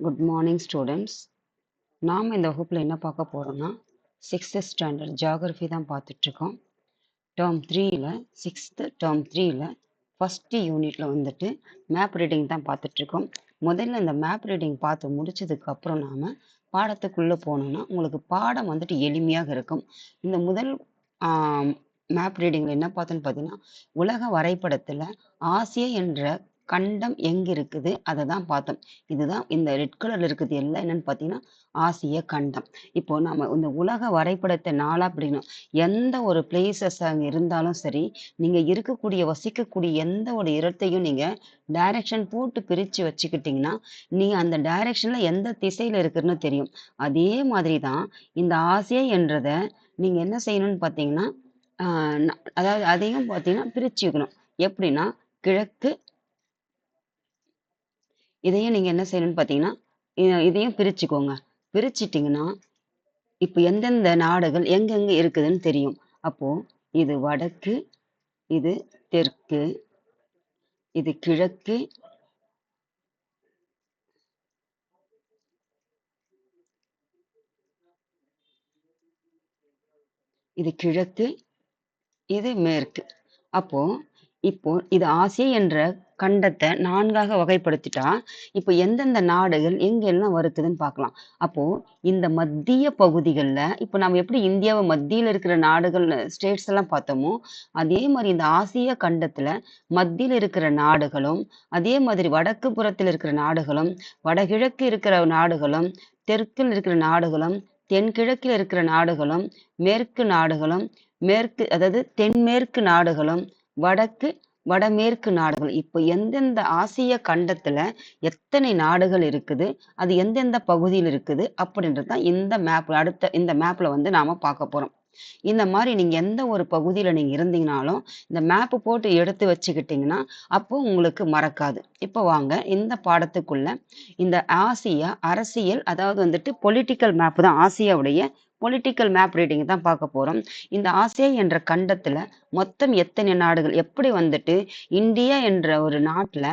Good morning students நாம் இந்த வகுப்பில் என்ன பார்க்க போகிறோம்னா சிக்ஸ்த்து ஸ்டாண்டர்ட் ஜியாகிரஃபி தான் பார்த்துட்ருக்கோம் டேர்ம் த்ரீயில் சிக்ஸ்த்து டேர்ம் த்ரீயில் ஃபஸ்ட்டு யூனிட்டில் வந்துட்டு மேப் ரீடிங் தான் பார்த்துட்ருக்கோம் முதல்ல இந்த மேப் ரீடிங் பார்த்து முடிச்சதுக்கப்புறம் நாம் பாடத்துக்குள்ளே போனோம்னா உங்களுக்கு பாடம் வந்துட்டு எளிமையாக இருக்கும். இந்த முதல் மேப் ரீடிங்கில் என்ன பார்த்தோன்னு பார்த்தீங்கன்னா உலக வரைபடத்தில் ஆசியா என்ற கண்டம் எங்க இருக்குது? அதை தான் பார்த்தோம். இதுதான் இந்த ரெட் கலர்ல இருக்குது எல்லாம் என்னன்னு பார்த்தீங்கன்னா ஆசிய கண்டம். இப்போ நம்ம இந்த உலக வரைபடத்தை நாளா பிடிக்கணும். எந்த ஒரு பிளேசஸ் அங்கே இருந்தாலும் சரி நீங்க இருக்கக்கூடிய வசிக்கக்கூடிய எந்த ஒரு இடத்தையும் நீங்க டைரக்ஷன் போட்டு பிரிச்சு வச்சுக்கிட்டீங்கன்னா நீங்க அந்த டைரக்ஷன்ல எந்த திசையில இருக்குன்னு தெரியும். அதே மாதிரி தான் இந்த ஆசியா என்றதை நீங்க என்ன செய்யணும்னு பார்த்தீங்கன்னா அதாவது அதையும் பார்த்தீங்கன்னா பிரிச்சு வைக்கணும். எப்படின்னா கிழக்கு இதையும் நீங்க என்ன செய்யணும்னு பார்த்தீங்கன்னா இதையும் பிரிச்சுக்கோங்க. பிரிச்சிட்டிங்கன்னா இப்போ எந்தெந்த நாடுகள் எங்கெங்க இருக்குதுன்னு தெரியும். அப்போ இது வடக்கு இது தெற்கு இது கிழக்கு இது கிழக்கு இது மேற்கு. அப்போ இப்போ இது ஆசியா என்ற கண்டத்தை நான்காக வகைப்படுத்திட்டா இப்போ எந்தெந்த நாடுகள் எங்கெல்லாம் வருக்குதுன்னு பார்க்கலாம். அப்போ இந்த மத்திய பகுதிகளில் இப்போ நம்ம எப்படி இந்தியாவை மத்தியில் இருக்கிற நாடுகள் ஸ்டேட்ஸ் எல்லாம் பார்த்தோமோ அதே மாதிரி இந்த ஆசிய கண்டத்தில் மத்தியில் இருக்கிற நாடுகளும் அதே மாதிரி வடக்கு புறத்தில் இருக்கிற நாடுகளும் வடகிழக்கு இருக்கிற நாடுகளும் தெற்கில் இருக்கிற நாடுகளும் தென்கிழக்கில் இருக்கிற நாடுகளும் மேற்கு நாடுகளும் மேற்கு அதாவது தென்மேற்கு நாடுகளும் வடக்கு வடமேற்கு நாடுகள். இப்போ எந்தெந்த ஆசிய கண்டத்துல எத்தனை நாடுகள் இருக்குது அது எந்தெந்த பகுதியில் இருக்குது அப்படின்றது தான் இந்த மேப் அடுத்த இந்த மேப்ல வந்து நாம பார்க்க போறோம். இந்த மாதிரி நீங்க எந்த ஒரு பகுதியில நீங்க இருந்தீங்கனாலும் இந்த மேப் போட்டு எடுத்து வச்சுக்கிட்டீங்கன்னா அப்போ உங்களுக்கு மறக்காது. இப்போ வாங்க இந்த பாடத்துக்குள்ள இந்த ஆசியா அரசியல் அதாவது வந்துட்டு பொலிட்டிக்கல் மேப் தான் ஆசியாவுடைய பொலிட்டிக்கல் மேப் ரீடிங் தான் பார்க்க போறோம். இந்த ஆசியா என்ற கண்டத்துல மொத்தம் எத்தனை நாடுகள் எப்படி வந்துட்டு இந்தியா என்ற ஒரு நாட்டுல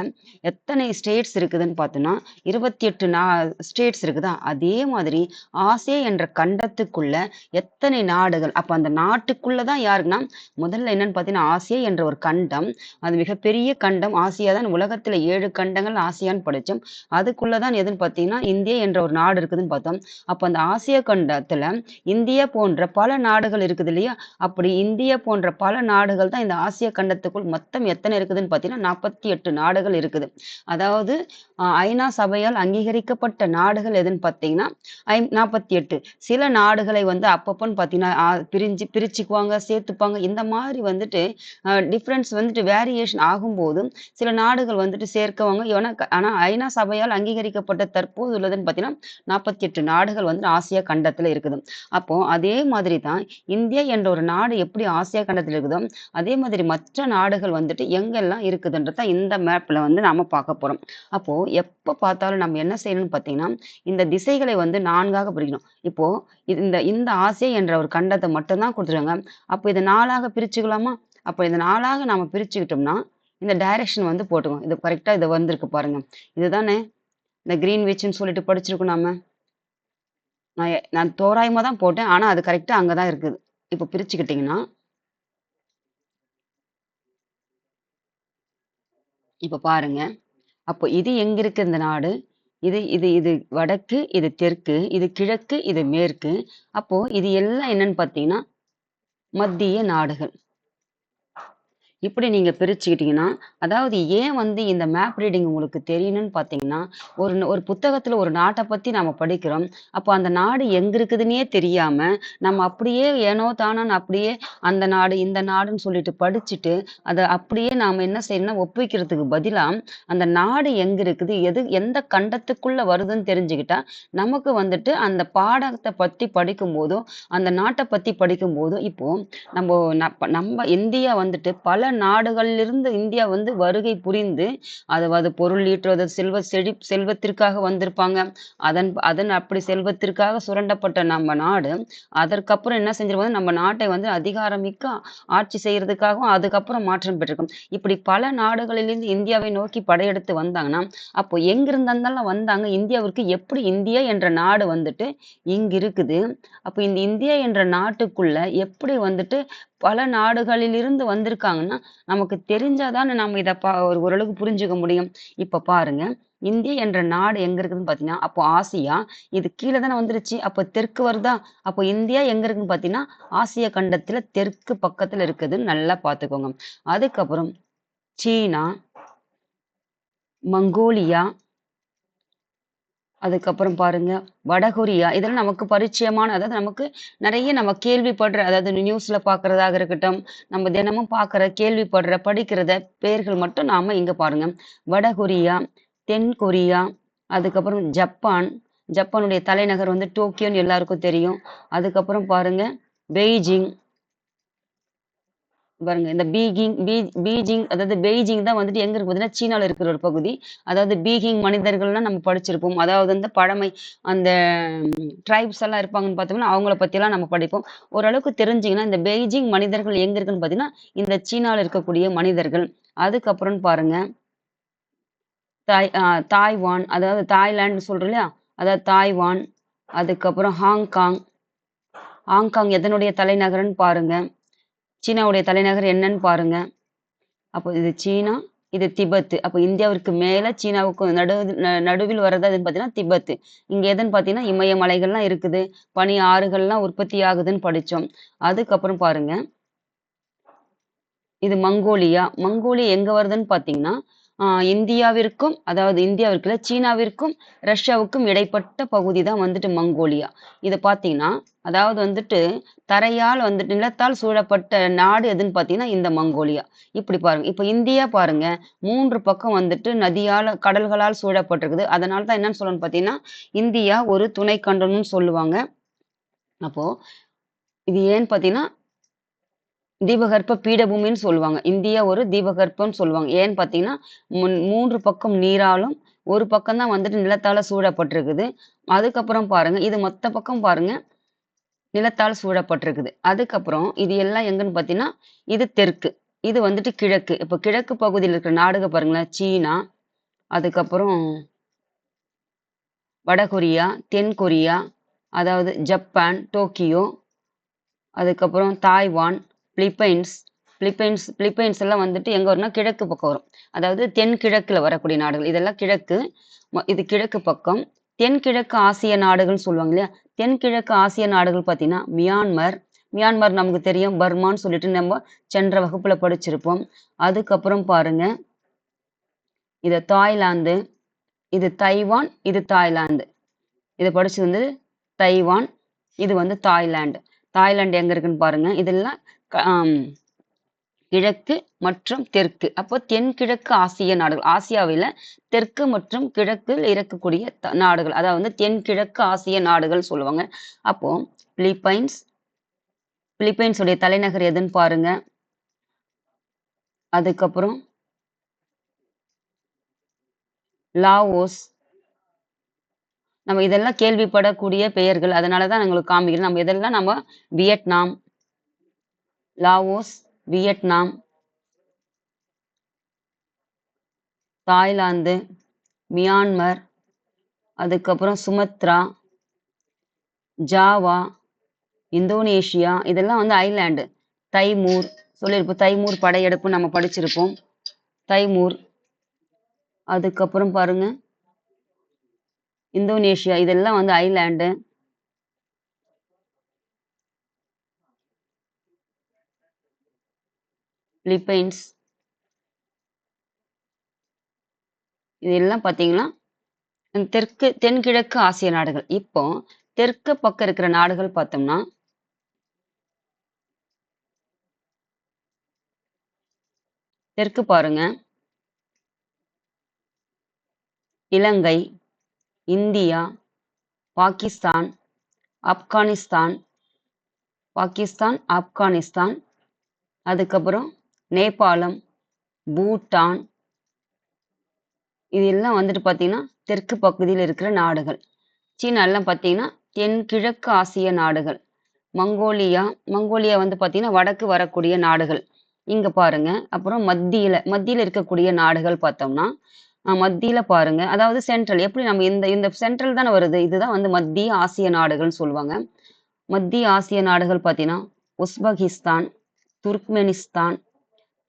எத்தனை ஸ்டேட்ஸ் இருக்குதுன்னு பார்த்தோம்னா இருபத்தி எட்டு நா ஸ்டேட்ஸ் இருக்குதா? அதே மாதிரி ஆசியா என்ற கண்டத்துக்குள்ள எத்தனை நாடுகள்? அப்ப அந்த நாட்டுக்குள்ள தான் யாருன்னா முதல்ல என்னன்னு பார்த்தீங்கன்னா ஆசியா என்ற ஒரு கண்டம். அது மிகப்பெரிய கண்டம். ஆசியா தான் உலகத்துல ஏழு கண்டங்கள் ஆசியான்னு படிச்சோம். அதுக்குள்ள தான் எதுன்னு பார்த்தீங்கன்னா இந்தியா என்ற ஒரு நாடு இருக்குதுன்னு பார்த்தோம். அப்ப அந்த ஆசிய கண்டத்துல இந்தியா போன்ற பல நாடுகள் இருக்குது இல்லையா? அப்படி இந்தியா போன்ற பல நாடுகள் தான் இந்த ஆசிய கண்டத்துக்குள் மொத்தம் எத்தனை இருக்குதுன்னு பார்த்தீங்கன்னா நாற்பத்தி எட்டு நாடுகள் இருக்குது. அதாவது ஐநா சபையால் அங்கீகரிக்கப்பட்ட நாடுகள் எதுன்னு பார்த்தீங்கன்னா ஐ நாற்பத்தி எட்டு. சில நாடுகளை வந்து அப்பப்போன்னு பார்த்தீங்கன்னா பிரிஞ்சு பிரிச்சுக்குவாங்க சேர்த்துப்பாங்க. இந்த மாதிரி வந்துட்டு டிஃப்ரென்ஸ் வந்துட்டு வேரியேஷன் ஆகும்போது சில நாடுகள் வந்துட்டு சேர்க்கவாங்க. ஏன்னா ஆனா ஐநா சபையால் அங்கீகரிக்கப்பட்ட தற்போது உள்ளதுன்னு பார்த்தீங்கன்னா நாற்பத்தி எட்டு நாடுகள் வந்து ஆசியா கண்டத்துல இருக்குது. அப்போ அதே மாதிரி தான் இந்தியா என்ற ஒரு நாடு எப்படி ஆசியா கண்டத்தில் இருக்குதோ அதே மாதிரி மற்ற நாடுகள் வந்துட்டு எங்கெல்லாம் இருக்குதுன்றத இந்த மேப்ல வந்து நாம பார்க்க போறோம். அப்போ எப்ப பார்த்தாலும் நம்ம என்ன செய்யணும்னு பார்த்தீங்கன்னா இந்த திசைகளை வந்து நான்காக பிரிக்கணும். இப்போ இது- இந்த இந்த ஆசியா என்ற ஒரு கண்டத்தை மட்டும்தான் கொடுத்துருவாங்க அப்போ இதை நாளாக பிரிச்சுக்கலாமா? அப்போ இதை நாளாக நாம பிரிச்சுக்கிட்டோம்னா இந்த டைரக்ஷன் வந்து போட்டுக்கோம் இது கரெக்டாக இது வந்திருக்கு பாருங்க. இதுதானே? இந்த கிரீன் வீச்சுன்னு சொல்லிட்டு படிச்சிருக்கோம் நாம. நான் நான் தோராயமா தான் போட்டேன். ஆனால் அது கரெக்டாக அங்கே தான் இருக்குது. இப்போ பிரிச்சுக்கிட்டிங்கன்னா. இப்போ பாருங்க. அப்போ இது எங்க இருக்கு இந்த நாடு? இது இது இது வடக்கு இது தெற்கு இது கிழக்கு இது மேற்கு. அப்போ இது எல்லாம் என்னன்னு பார்த்தீங்கன்னா மத்திய நாடுகள். இப்படி நீங்க பிரிச்சுக்கிட்டீங்கன்னா அதாவது ஏன் வந்து இந்த மேப் ரீடிங் உங்களுக்கு தெரியணும்னு பார்த்தீங்கன்னா ஒரு ஒரு புத்தகத்துல ஒரு நாட்டை பத்தி நாம படிக்கிறோம். அப்போ அந்த நாடு எங்க இருக்குதுன்னே தெரியாம நம்ம அப்படியே ஏனோ தானோன்னு அப்படியே அந்த நாடு இந்த நாடுன்னு சொல்லிட்டு படிச்சுட்டு அதை அப்படியே நாம என்ன செய்யணும்னா ஒப்பிக்கிறதுக்கு பதிலா அந்த நாடு எங்க இருக்குது எது எந்த கண்டத்துக்குள்ள வருதுன்னு தெரிஞ்சுக்கிட்டா நமக்கு வந்துட்டு அந்த பாடத்தை பத்தி படிக்கும் போதும் அந்த நாட்டை பத்தி படிக்கும் போதும் இப்போ நம்ம நம்ம இந்தியா வந்துட்டு பல நாடுகளிலிருந்து இந்தியா வந்து வருகை புரிந்து அதாவது பொருள் ஈற்றுவது செல்வ செழி செல்வத்திற்காக வந்திருப்பாங்க. அதன் அதன் அப்படி செல்வத்திற்காக சுரண்டப்பட்ட நம்ம நாடு அதற்கப்புறம் என்ன செஞ்சிருப்பாங்க நம்ம நாட்டை வந்து அதிகாரமிக்க ஆட்சி செய்யறதுக்காகவும் அதுக்கப்புறம் மாற்றம் பெற்றிருக்கும். இப்படி பல நாடுகளிலிருந்து இந்தியாவை நோக்கி படையெடுத்து வந்தாங்கன்னா அப்போ எங்கிருந்தாலும் வந்தாங்க? இந்தியாவிற்கு எப்படி இந்தியா என்ற நாடு வந்துட்டு இங்க இருக்குது அப்போ இந்த இந்தியா என்ற நாட்டுக்குள்ள எப்படி வந்துட்டு பல நாடுகளிலிருந்து வந்திருக்காங்கன்னா நமக்கு தெரிஞ்சாதானே நம்ம இதை பா ஒரு ஓரளவுக்கு புரிஞ்சுக்க முடியும். இப்போ பாருங்க இந்தியா என்ற நாடு எங்க இருக்குதுன்னு பாத்தீங்கன்னா அப்போ ஆசியா இது கீழே தானே வந்துருச்சு அப்போ தெற்கு வருதா? அப்போ இந்தியா எங்க இருக்குன்னு பாத்தீங்கன்னா ஆசிய கண்டத்துல தெற்கு பக்கத்துல இருக்குதுன்னு நல்லா பாத்துக்கோங்க. அதுக்கப்புறம் சீனா மங்கோலியா அதுக்கப்புறம் பாருங்க வடகொரியா. இதெல்லாம் நமக்கு பரிச்சயமான அதாவது நமக்கு நிறைய நம்ம கேள்விப்படுற அதாவது நியூஸ்ல பாக்குறதாக இருக்கட்டும் நம்ம தினமும் பாக்குற கேள்விப்படுற படிக்கிறத பெயர்கள் மட்டும் நாம இங்க பாருங்க. வடகொரியா தென் கொரியா அதுக்கப்புறம் ஜப்பான். ஜப்பானுடைய தலைநகர் வந்து டோக்கியோன்னு எல்லாருக்கும் தெரியும். அதுக்கப்புறம் பாருங்க பெய்ஜிங் பாருங்க இந்த பீகிங் பீஜிங் அதாவது பெய்ஜிங் தான் வந்துட்டு எங்க இருக்கு பார்த்தீங்கன்னா சீனால இருக்கிற ஒரு பகுதி. அதாவது பீகிங் மனிதர்கள்லாம் நம்ம படிச்சிருப்போம். அதாவது வந்து பழமை அந்த ட்ரைப்ஸ் எல்லாம் இருப்பாங்கன்னு பார்த்தோம்னா அவங்கள பத்தியெல்லாம் நம்ம படிப்போம். ஓரளவுக்கு தெரிஞ்சிங்கன்னா இந்த பெய்ஜிங் மனிதர்கள் எங்க இருக்குன்னு பார்த்தீங்கன்னா இந்த சீனால இருக்கக்கூடிய மனிதர்கள். அதுக்கப்புறம் பாருங்க தாய் தாய்வான் அதாவது தாய்லாந்து சொல்றோம் இல்லையா? அதாவது தாய்வான் அதுக்கப்புறம் ஹாங்காங். ஹாங்காங் எதனுடைய தலைநகர்னு பாருங்க. சீனாவுடைய தலைநகர் என்னன்னு பாருங்க. அப்போ இது சீனா இது திபத்து. அப்போ இந்தியாவிற்கு மேல சீனாவுக்கு நடு நடுவில் வர்றது அதுன்னு பார்த்தீங்கன்னா திபத்து. இங்க எதுன்னு பார்த்தீங்கன்னா இமயமலைகள்லாம் இருக்குது. பனி ஆறுகள்லாம் உற்பத்தி ஆகுதுன்னு படிச்சோம். அதுக்கப்புறம் பாருங்க. இது மங்கோலியா. மங்கோலியா எங்க வருதுன்னு பார்த்தீங்கன்னா இந்தியாவிற்கும் அதாவது இந்தியாவிற்குள்ள சீனாவிற்கும் ரஷ்யாவுக்கும் இடைப்பட்ட பகுதி தான் வந்துட்டு மங்கோலியா. இதை பார்த்தீங்கன்னா அதாவது வந்துட்டு தரையால் வந்துட்டு நிலத்தால் சூழப்பட்ட நாடு எதுன்னு பார்த்தீங்கன்னா இந்த மங்கோலியா. இப்படி பாருங்க இப்போ இந்தியா பாருங்க மூன்று பக்கம் வந்துட்டு நதியால் கடல்களால் சூழப்பட்டிருக்குது. அதனால தான் என்னன்னு சொல்லணும்னு பார்த்தீங்கன்னா இந்தியா ஒரு துணை கண்டனம்னு சொல்லுவாங்க. அப்போ இது ஏன்னு பார்த்தீங்கன்னா தீபகற்ப பீடபூமின்னு சொல்லுவாங்க. இந்தியா ஒரு தீபகற்பம்னு சொல்லுவாங்க. ஏன்னு பார்த்தீங்கன்னா முன் மூன்று பக்கம் நீராலும் ஒரு பக்கம் தான் வந்துட்டு நிலத்தால சூழப்பட்டிருக்குது. அதுக்கப்புறம் பாருங்க இது மொத்த பக்கம் பாருங்க நிலத்தால் சூழப்பட்டிருக்குது. அதுக்கப்புறம் இது எல்லாம் எங்கன்னு பார்த்தீங்கன்னா இது தெற்கு. இது வந்துட்டு கிழக்கு. இப்போ கிழக்கு பகுதியில் இருக்கிற நாடுக பாருங்களேன். சீனா அதுக்கப்புறம் வடகொரியா தென் கொரியா அதாவது ஜப்பான் டோக்கியோ அதுக்கப்புறம் தாய்வான் பிலிப்பைன்ஸ் பிலிப்பைன்ஸ் பிலிப்பைன்ஸ் எல்லாம் வந்துட்டு எங்கே வரும்னா கிழக்கு பக்கம் வரும். அதாவது தென்கிழக்கில் வரக்கூடிய நாடுகள். இதெல்லாம் கிழக்கு இது கிழக்கு பக்கம். தென்கிழக்கு ஆசிய நாடுகள்னு சொல்லுவாங்க இல்லையா? தென்கிழக்கு ஆசிய நாடுகள் பார்த்தீங்கன்னா மியான்மர். மியான்மர் நமக்கு தெரியும். பர்மான்னு சொல்லிட்டு நம்ம சென்ற வகுப்புல படிச்சிருப்போம். அதுக்கப்புறம் பாருங்க. இது தாய்லாந்து இது தைவான் இது தாய்லாந்து. இதை படிச்சது வந்து தைவான் இது வந்து தாய்லாந்து. தாய்லாந்து எங்க இருக்குன்னு பாருங்க. இதெல்லாம் கிழக்கு மற்றும் தெற்கு. அப்போ தென்கிழக்கு ஆசிய நாடுகள் ஆசியாவில் தெற்கு மற்றும் கிழக்கில் இருக்கக்கூடிய நாடுகள் அதாவது வந்து தென்கிழக்கு ஆசிய நாடுகள் சொல்லுவாங்க. அப்போ பிலிப்பைன்ஸ் பிலிப்பைன்ஸுடைய தலைநகர் எதுன்னு பாருங்க. அதுக்கப்புறம் லாவோஸ். நம்ம இதெல்லாம் கேள்விப்படக்கூடிய பெயர்கள் அதனாலதான் உங்களுக்கு காமிக்கிறோம் நம்ம இதெல்லாம் நம்ம Vietnam Laos Vietnam Thailand Myanmar அதுக்கப்புறம் சுமத்ரா ஜாவா இந்தோனேஷியா இதெல்லாம் வந்து ஐலாண்டு. தைமூர் சொல்லியிருப்போம் தைமூர் படையெடுப்பு நம்ம படிச்சிருப்போம். தைமூர் அதுக்கப்புறம் பாருங்க இந்தோனேஷியா இதெல்லாம் வந்து ஐலாண்டு. லிப்பைன்ஸ். இதெல்லாம் பார்த்தீங்கன்னா தெற்கு தென்கிழக்கு ஆசிய நாடுகள். இப்போ தெற்கு பக்கம் இருக்கிற நாடுகள் பார்த்தோம்னா தெற்கு பாருங்க. இலங்கை இந்தியா பாகிஸ்தான் ஆப்கானிஸ்தான் பாகிஸ்தான் ஆப்கானிஸ்தான் அதுக்கப்புறம் நேபாளம் பூட்டான். இது எல்லாம் வந்துட்டு பார்த்தீங்கன்னா தெற்கு பகுதியில் இருக்கிற நாடுகள். சீனா எல்லாம் பார்த்தீங்கன்னா தென்கிழக்கு ஆசிய நாடுகள். மங்கோலியா மங்கோலியா வந்து பார்த்தீங்கன்னா வடக்கு வரக்கூடிய நாடுகள். இங்க பாருங்க. அப்புறம் மத்தியில மத்தியில இருக்கக்கூடிய நாடுகள் பார்த்தோம்னா மத்தியில் மத்தியில பாருங்க. அதாவது சென்ட்ரல் எப்படி நம்ம இந்த இந்த சென்ட்ரல் தானே வருது? இதுதான் வந்து மத்திய ஆசிய நாடுகள்னு சொல்லுவாங்க. மத்திய ஆசிய நாடுகள் பார்த்தீங்கன்னா உஸ்பகிஸ்தான் துர்க்மெனிஸ்தான்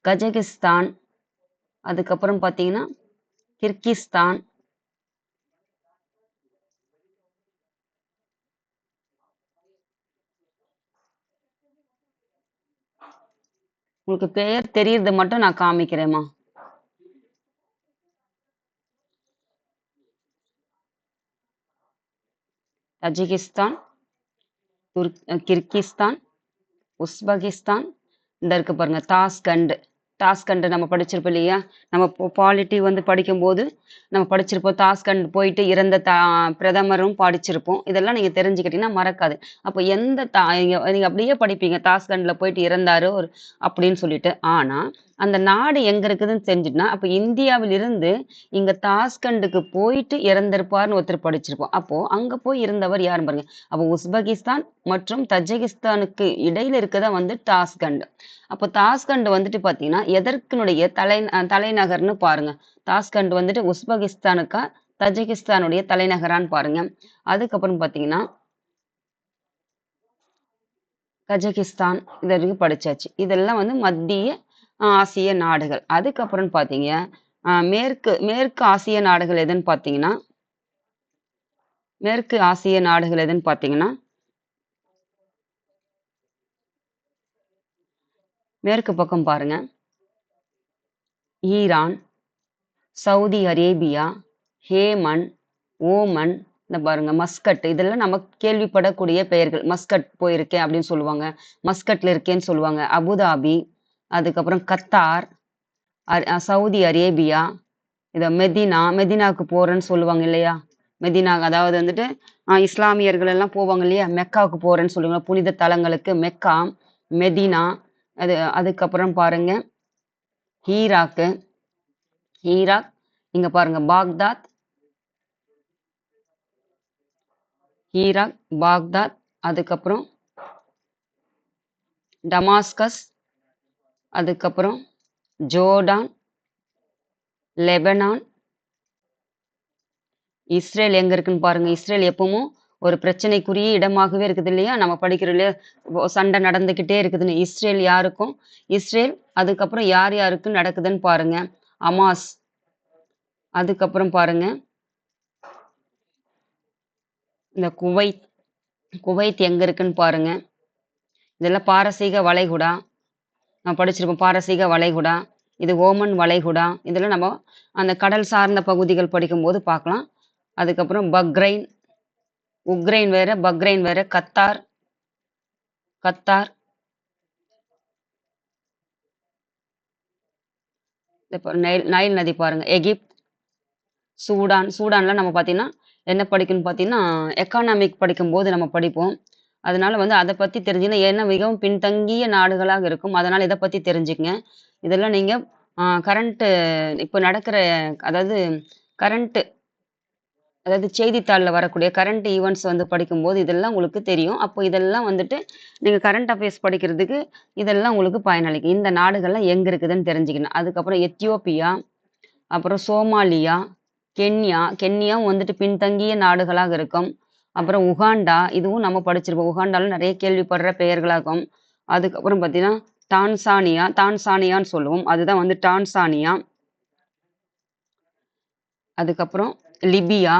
கஜகிஸ்தான் அதுக்கப்புறம் பார்த்தீங்கன்னா கிர்கிஸ்தான். உங்களுக்கு பெயர் தெரியறது மட்டும் நான் காமிக்கிறேம்மா. Tajikistan Kyrgyzstan உஸ்பகிஸ்தான். இந்த இருக்கு பாருங்க தாஸ்கண்ட். தாஸ்கண்ட் நம்ம படிச்சிருப்போம் இல்லையா? நம்ம பாலிட்டி வந்து படிக்கும்போது நம்ம படிச்சிருப்போம். தாஸ்கண்ட் போயிட்டு இறந்த தா பிரதமரும் படிச்சிருப்போம். இதெல்லாம் நீங்கள் தெரிஞ்சுக்கிட்டீங்கன்னா மறக்காது. அப்போ எந்த தா நீங்கள் நீங்கள் அப்படியே படிப்பீங்க. தாஸ்கண்டில் போயிட்டு இறந்தாரு ஒரு அப்படின்னு சொல்லிட்டு. ஆனால் அந்த நாடு எங்க இருக்குதுன்னு தெரிஞ்சுட்டுனா அப்போ இந்தியாவில் இருந்து தாஸ்கண்டுக்கு போயிட்டு இறந்திருப்பார்னு ஒருத்தர் படிச்சிருப்போம். அப்போ அங்கே போய் இருந்தவர் யாருன்னு பாருங்க? அப்போ உஸ்பெகிஸ்தான் மற்றும் தஜகிஸ்தானுக்கு இடையில இருக்கதான் வந்து டாஸ்கண்ட் அப்போ தாஸ்கண்ட் வந்துட்டு பார்த்தீங்கன்னா எதற்கினுடைய தலை தலைநகர்னு பாருங்க. தாஸ்கண்ட் வந்துட்டு உஸ்பெகிஸ்தானுக்கா தஜிகிஸ்தானுடைய தலைநகரான்னு பாருங்க. அதுக்கப்புறம் பார்த்தீங்கன்னா கஜகிஸ்தான் இது வரைக்கும் படிச்சாச்சு. இதெல்லாம் வந்து மத்திய ஆசிய நாடுகள். அதுக்கப்புறம் பார்த்தீங்க மேற்கு மேற்கு ஆசிய நாடுகள் எதுன்னு பார்த்தீங்கன்னா மேற்கு ஆசிய நாடுகள் எதுன்னு பார்த்தீங்கன்னா மேற்கு பக்கம் பாருங்க. Iran Saudi Arabia Yemen Oman இந்த பாருங்க மஸ்கட். இதெல்லாம் நம்ம கேள்விப்படக்கூடிய பெயர்கள். மஸ்கட் போயிருக்கேன் அப்படின்னு சொல்லுவாங்க. மஸ்கட்ல இருக்கேன்னு சொல்லுவாங்க. அபுதாபி அதுக்கப்புறம் கத்தார் சவுதி அரேபியா இதை மெதினா மெதினாவுக்கு போறேன்னு சொல்லுவாங்க இல்லையா? மெதினா அதாவது வந்துட்டு இஸ்லாமியர்கள் எல்லாம் போவாங்க இல்லையா? மெக்காவுக்கு போறேன்னு சொல்லுவாங்க. புனித தலங்களுக்கு மெக்கா மெதினா அது அதுக்கப்புறம் பாருங்க ஈராக்கு ஈராக் இங்க பாருங்க பாக்தாத். Iraq Baghdad. அதுக்கப்புறம் டமாஸ்கஸ். அதுக்கப்புறம் ஜோர்டான். லெபனான். இஸ்ரேல் எங்க இருக்குன்னு பாருங்க இஸ்ரேல் எப்பவும் ஒரு பிரச்சனைக்குரிய இடமாகவே இருக்குது இல்லையா? நம்ம படிக்கிற இல்லையா? சண்டை நடந்துக்கிட்டே இருக்குதுன்னு இஸ்ரேல் யாருக்கும்? இஸ்ரேல் அதுக்கப்புறம் யார் யாருக்கு நடக்குதுன்னு பாருங்க. அமாஸ் அதுக்கப்புறம் பாருங்க. இந்த குவைத். குவைத் எங்க இருக்குன்னு பாருங்க. இதெல்லாம் பாரசீக வளைகுடா. நான் படிச்சிருப்போம் பாரசீக வளைகுடா. இது ஓமன் வளைகுடா. இதெல்லாம் நம்ம அந்த கடல் சார்ந்த பகுதிகள் படிக்கும்போது பார்க்கலாம். அதுக்கப்புறம் பக்ரைன் உக்ரைன் வேற பக்ரைன் வேற கத்தார் கத்தார். இப்போ நைல் நைல் நதி பாருங்க. எகிப்த் சூடான் சூடான்ல நம்ம பார்த்தீங்கன்னா என்ன படிக்கணும்னு பார்த்தீங்கன்னா எக்கானாமிக் படிக்கும்போது நம்ம படிப்போம். அதனால வந்து அதை பத்தி தெரிஞ்சுன்னா ஏன்னா மிகவும் பின்தங்கிய நாடுகளாக இருக்கும். அதனால இதை பத்தி தெரிஞ்சுக்கங்க. இதெல்லாம் நீங்க கரண்ட் இப்போ நடக்கிற அதாவது கரண்ட் அதாவது செய்தித்தாளில் வரக்கூடிய கரண்ட் ஈவெண்ட்ஸ் வந்து படிக்கும்போது இதெல்லாம் உங்களுக்கு தெரியும். அப்போ இதெல்லாம் வந்துட்டு நீங்கள் கரண்ட் அஃபேர்ஸ் படிக்கிறதுக்கு இதெல்லாம் உங்களுக்கு பயனளிக்கும். இந்த நாடுகள்லாம் எங்கே இருக்குதுன்னு தெரிஞ்சுக்கணும். அதுக்கப்புறம் எத்தியோப்பியா அப்புறம் சோமாலியா கென்யா. கென்யாவும் வந்துட்டு பின்தங்கிய நாடுகளாக இருக்கும். அப்புறம் உகாண்டா இதுவும் நம்ம படிச்சிருப்போம். உகாண்டால நிறைய கேள்விப்படுற பெயர்களாகும். அதுக்கப்புறம் பார்த்தீங்கன்னா டான்சானியா டான்சானியான்னு சொல்லுவோம். அதுதான் வந்து டான்சானியா. அதுக்கப்புறம் லிபியா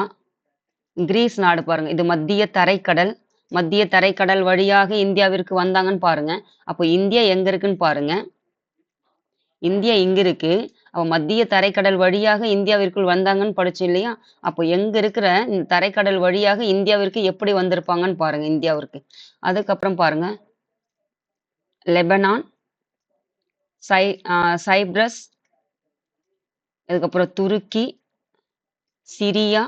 கிரீஸ் நாடு பாருங்க. இது மத்திய தரைக்கடல் மத்திய தரைக்கடல் வழியாக இந்தியாவிற்கு வந்தாங்கன்னு பாருங்க. அப்போ இந்தியா எங்க இருக்குன்னு பாருங்க. இந்தியா இங்க இருக்கு. அப்போ மத்திய தரைக்கடல் வழியாக இந்தியாவிற்குள் வந்தாங்கன்னு படிச்சோம் இல்லையா? அப்போ எங்க இருக்கிற இந்த தரைக்கடல் வழியாக இந்தியாவிற்கு எப்படி வந்திருப்பாங்கன்னு பாருங்க இந்தியாவிற்கு. அதுக்கப்புறம் பாருங்க. லெபனான் சை சைப்ரஸ் அதுக்கப்புறம் துருக்கி சிரியா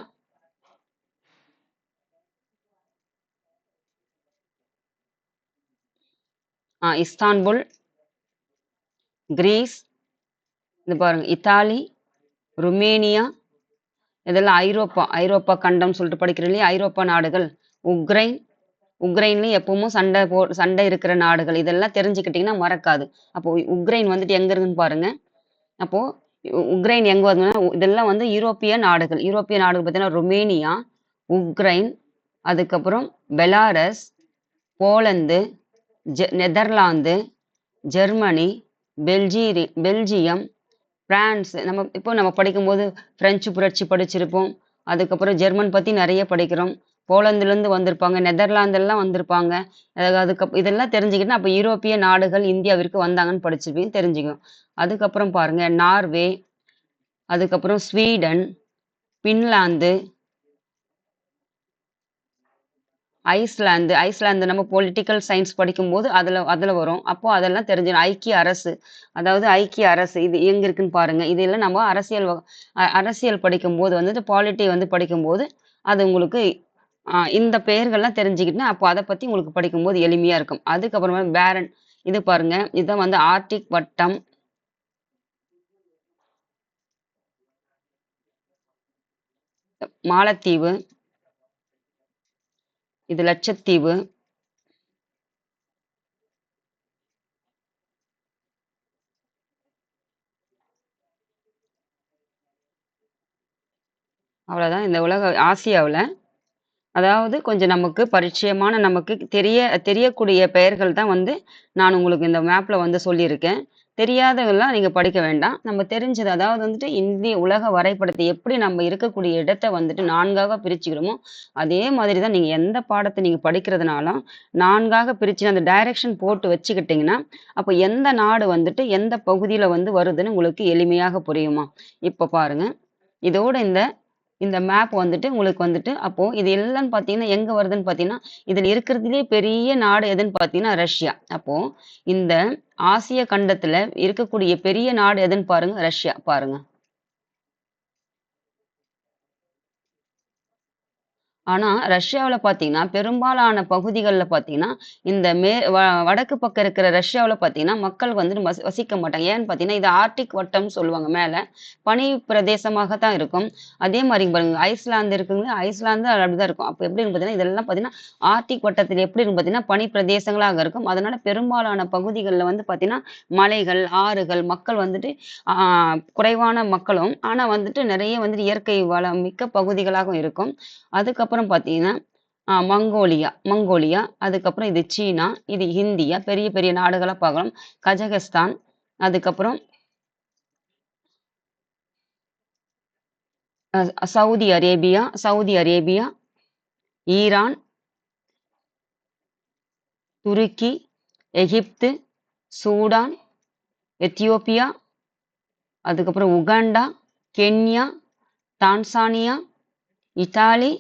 இஸ்தான்புல் கிரீஸ் இது பாருங்க இத்தாலி ருமேனியா இதெல்லாம் ஐரோப்பா ஐரோப்பா கண்டம் சொல்லிட்டு படிக்கிறோம் இல்லையா? ஐரோப்பா நாடுகள் உக்ரைன் உக்ரைன்லயும் எப்பவும் சண்டை போ சண்டை இருக்கிற நாடுகள் இதெல்லாம் தெரிஞ்சுக்கிட்டிங்கன்னா மறக்காது. அப்போ உக்ரைன் வந்துட்டு எங்க இருக்குன்னு பாருங்க. அப்போ உக்ரைன் எங்க வருதுன்னா இதெல்லாம் வந்து யூரோப்பிய நாடுகள் யூரோப்பிய நாடுகள் பார்த்தீங்கன்னா ருமேனியா உக்ரைன் அதுக்கப்புறம் பெலாரஸ் போலந்து ஜெ நெதர்லாந்து ஜெர்மனி பெல்ஜீரி பெல்ஜியம் பிரான்ஸ். நம்ம இப்போ நம்ம படிக்கும்போது பிரெஞ்சு புரட்சி படிச்சிருப்போம். அதுக்கப்புறம் ஜெர்மன் பற்றி நிறைய படிக்கிறோம். போலந்துலேருந்து வந்திருப்பாங்க நெதர்லாந்தெல்லாம் வந்திருப்பாங்க. அதாவது இதெல்லாம் தெரிஞ்சுக்கிட்டு அப்போ யூரோப்பிய நாடுகள் இந்தியாவிற்கு வந்தாங்கன்னு படிச்சிருப்பீங்க தெரிஞ்சுக்கணும் அதுக்கப்புறம் பாருங்கள் நார்வே அதுக்கப்புறம் ஸ்வீடன் பின்லாந்து ஐஸ்லாந்து ஐஸ்லாந்து நம்ம பொலிட்டிக்கல் சயின்ஸ் படிக்கும்போது அதில் அதில் வரும். அப்போது அதெல்லாம் தெரிஞ்சிடும் ஐக்கிய அரசு அதாவது ஐக்கிய அரசு இது எங்கே இருக்குன்னு பாருங்க. இதெல்லாம் நம்ம அரசியல் அரசியல் படிக்கும்போது வந்துட்டு பாலிட்டி வந்து படிக்கும்போது அது உங்களுக்கு இந்த பெயர்கள்லாம் தெரிஞ்சுக்கிட்டுனா அப்போ அதை பற்றி உங்களுக்கு படிக்கும்போது எளிமையாக இருக்கும். அதுக்கப்புறமா பேரன் இது பாருங்க. இதுதான் வந்து ஆர்டிக் வட்டம். மாலத்தீவு. இது லட்சத்தீவு. அவ்வளவுதான். இந்த உலக ஆசியாவுல. அதாவது கொஞ்சம் நமக்கு பரிச்சயமான நமக்கு தெரிய தெரியக்கூடிய பெயர்கள் தான் வந்து நான் உங்களுக்கு இந்த மேப்ல வந்து சொல்லியிருக்கேன். தெரியாததெல்லாம் நீங்க படிக்க வேண்டாம். நம்ம தெரிஞ்சது அதாவது வந்துட்டு இந்திய உலக வரைபடத்தை எப்படி நம்ம இருக்கக்கூடிய இடத்தை வந்துட்டு நான்காக பிரிச்சுக்கிறோமோ அதே மாதிரி தான் நீங்க எந்த பாடத்தை நீங்க படிக்கிறதுனாலும் நான்காக பிரிச்சு அந்த டைரக்ஷன் போட்டு வச்சுக்கிட்டீங்கன்னா அப்போ எந்த நாடு வந்துட்டு எந்த பகுதியில வந்து வருதுன்னு உங்களுக்கு எளிமையாக புரியுமா? இப்போ பாருங்க. இதோட இந்த இந்த மேப் வந்துட்டு உங்களுக்கு வந்துட்டு அப்போ இது எல்லாம் பார்த்தீங்கன்னா எங்க வருதுன்னு பார்த்தீங்கன்னா இதில் இருக்கிறதுலே பெரிய நாடு எதுன்னு பார்த்தீங்கன்னா ரஷ்யா. அப்போ இந்த ஆசிய கண்டத்துல இருக்கக்கூடிய பெரிய நாடு எதுன்னு பாருங்க ரஷ்யா. பாருங்க. ஆனா ரஷ்யாவில் பாத்தீங்கன்னா பெரும்பாலான பகுதிகளில் பாத்தீங்கன்னா இந்த மே வ- வடக்கு பக்கம் இருக்கிற ரஷ்யாவில் பாத்தீங்கன்னா மக்கள் வந்து வசி- வசிக்க மாட்டாங்க. ஏன்னு பாத்தீங்கன்னா இது ஆர்டிக் வட்டம்னு சொல்லுவாங்க மேல. பனி பிரதேசமாக தான் இருக்கும். அதே மாதிரி பாருங்க ஐஸ்லாந்து இருக்குங்களா ஐஸ்லாந்து அப்படிதான் இருக்கும். அப்போ எப்படி பாத்தீங்கன்னா இதெல்லாம் பாத்தீங்கன்னா ஆர்டிக் வட்டத்தில் எப்படி இருக்கும் பாத்தீங்கன்னா பனி பிரதேசங்களாக இருக்கும். அதனால பெரும்பாலான பகுதிகளில் வந்து பாத்தீங்கன்னா மலைகள் ஆறுகள் மக்கள் வந்துட்டு குறைவான மக்களும் ஆனா வந்துட்டு நிறைய வந்துட்டு இயற்கை வளம் மிக்க பகுதிகளாகவும் இருக்கும். அதுக்கப்புறம் பார்த்தீங்கன்னா மங்கோலியா மங்கோலியா அதுக்கப்புறம் இது சீனா இது இந்தியா பெரிய பெரிய நாடுகளாக பார்க்கலாம். கஜகஸ்தான் அதுக்கப்புறம் Saudi Arabia Saudi Arabia Iran துருக்கி எகிப்து சூடான் எத்தியோப்பியா அதுக்கப்புறம் Uganda Kenya Tanzania Italy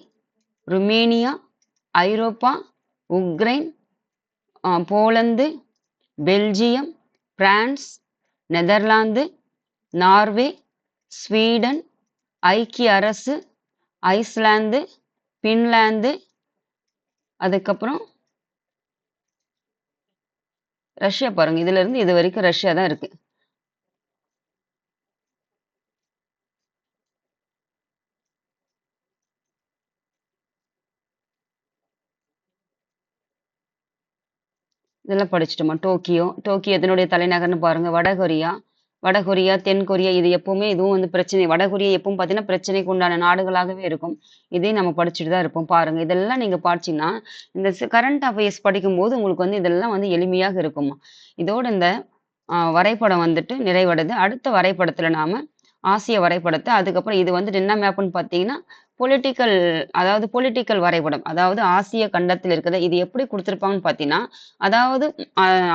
Romania ஐரோப்பா Ukraine Poland Belgium France Netherlands Norway Sweden ஐக்கிய அரசு ஐஸ்லாந்து பின்லாந்து அதுக்கப்புறம் ரஷ்யா பாருங்க. இதுல இருந்து இது வரைக்கும் ரஷ்யா தான் இருக்கு. இதெல்லாம் படிச்சுட்டோமா? டோக்கியோ. டோக்கியோ இதனுடைய தலைநகர்னு பாருங்க. வடகொரியா. வடகொரியா தென்கொரியா இது எப்பவுமே இதுவும் வந்து பிரச்சனை. வடகொரியா எப்பவும் பார்த்தீங்கன்னா பிரச்சனைக்கு உண்டான நாடுகளாகவே இருக்கும். இதையும் நம்ம படிச்சுட்டு தான் இருப்போம். பாருங்கள் இதெல்லாம் நீங்கள் பார்த்தீங்கன்னா இந்த கரண்ட் அஃபேர்ஸ் படிக்கும்போது உங்களுக்கு வந்து இதெல்லாம் வந்து எளிமையாக இருக்குமா இதோட இந்த வரைபடம் வந்துட்டு நிறைவடைது அடுத்த வரைபடத்தில் நாம் ஆசிய வரைபடத்தை. அதுக்கப்புறம் இது வந்துட்டு என்ன மேப்னு பார்த்தீங்கன்னா பொலிட்டிக்கல் அதாவது பொலிட்டிக்கல் வரைபடம். அதாவது ஆசிய கண்டத்தில் இருக்கிறத இது எப்படி கொடுத்துருப்பாங்கன்னு பார்த்தீங்கன்னா அதாவது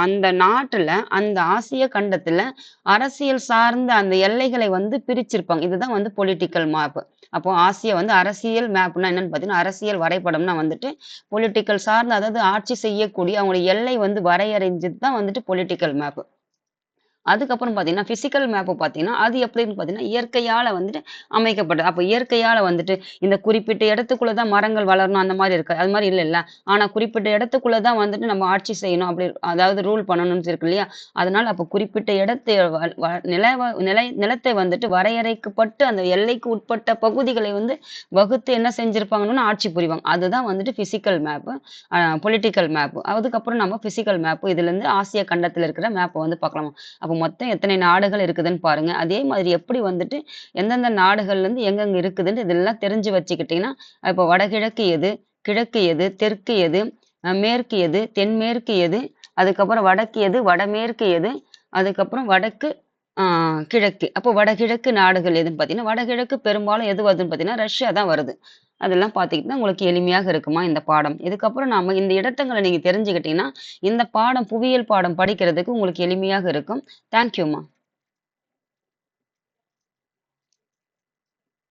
அந்த நாட்டில் அந்த ஆசிய கண்டத்தில் அரசியல் சார்ந்த அந்த எல்லைகளை வந்து பிரிச்சிருப்பாங்க. இதுதான் வந்து பொலிட்டிக்கல் மேப்பு அப்போ ஆசியா வந்து அரசியல் மேப்னா என்னன்னு பார்த்தீங்கன்னா அரசியல் வரைபடம்னா வந்துட்டு பொலிட்டிக்கல் சார்ந்த அதாவது ஆட்சி செய்யக்கூடிய அவங்களுடைய எல்லை வந்து வரையறைஞ்சது தான் வந்துட்டு பொலிட்டிக்கல் மேப்பு அதுக்கப்புறம் பார்த்தீங்கன்னா ஃபிசிக்கல் மேப்பு பார்த்தீங்கன்னா அது எப்படின்னு பார்த்தீங்கன்னா இயற்கையால் வந்துட்டு அமைக்கப்பட்டது. அப்போ இயற்கையால் வந்துட்டு இந்த குறிப்பிட்ட இடத்துக்குள்ள தான் மரங்கள் வளரணும் அந்த மாதிரி இருக்கு. அது மாதிரி இல்லைல்ல. ஆனால் குறிப்பிட்ட இடத்துக்குள்ள தான் வந்துட்டு நம்ம ஆட்சி செய்யணும் அப்படி அதாவது ரூல் பண்ணணும்னு இருக்கு இல்லையா? அதனால அப்போ குறிப்பிட்ட இடத்தை வ- நில நிலை நிலத்தை வந்துட்டு வரையறைக்கப்பட்டு அந்த எல்லைக்கு உட்பட்ட பகுதிகளை வந்து வகுத்து என்ன செஞ்சுருப்பாங்கன்னு ஆட்சி புரிவாங்க. அதுதான் வந்துட்டு ஃபிசிக்கல் மேப்பு பொலிட்டிக்கல் மேப்பு அதுக்கப்புறம் நம்ம ஃபிசிக்கல் மேப்பு இதுலேருந்து ஆசிய கண்டத்தில் இருக்கிற மேப்பை வந்து பார்க்கலாம். அப்போ மொத்தம் எத்தனை நாடுகள் இருக்குதுன்னு பாருங்க. அதே மாதிரி எப்படி வந்துட்டு எந்தெந்த நாடுகள்ல இருந்து எங்கெங்க இருக்குதுன்னு இதெல்லாம் தெரிஞ்சு வச்சுக்கிட்டீங்கன்னா இப்போ வடகிழக்கு எது கிழக்கு எது தெற்கு எது மேற்கு எது தென்மேற்கு எது அதுக்கப்புறம் வடக்கு எது வடமேற்கு எது அதுக்கப்புறம் வடக்கு கிழக்கு. அப்போ வடகிழக்கு நாடுகள் எதுன்னு பார்த்தீங்கன்னா வடகிழக்கு பெரும்பாலும் எது வருதுன்னு பார்த்தீங்கன்னா ரஷ்யா தான் வருது. அதெல்லாம் பார்த்துக்கிட்டா உங்களுக்கு எளிமையாக இருக்குமா இந்த பாடம். இதுக்கப்புறம் நாம இந்த இடத்துங்களை நீங்க தெரிஞ்சுக்கிட்டீங்கன்னா இந்த பாடம் புவியியல் பாடம் படிக்கிறதுக்கு உங்களுக்கு எளிமையாக இருக்கும். தேங்க்யூம்மா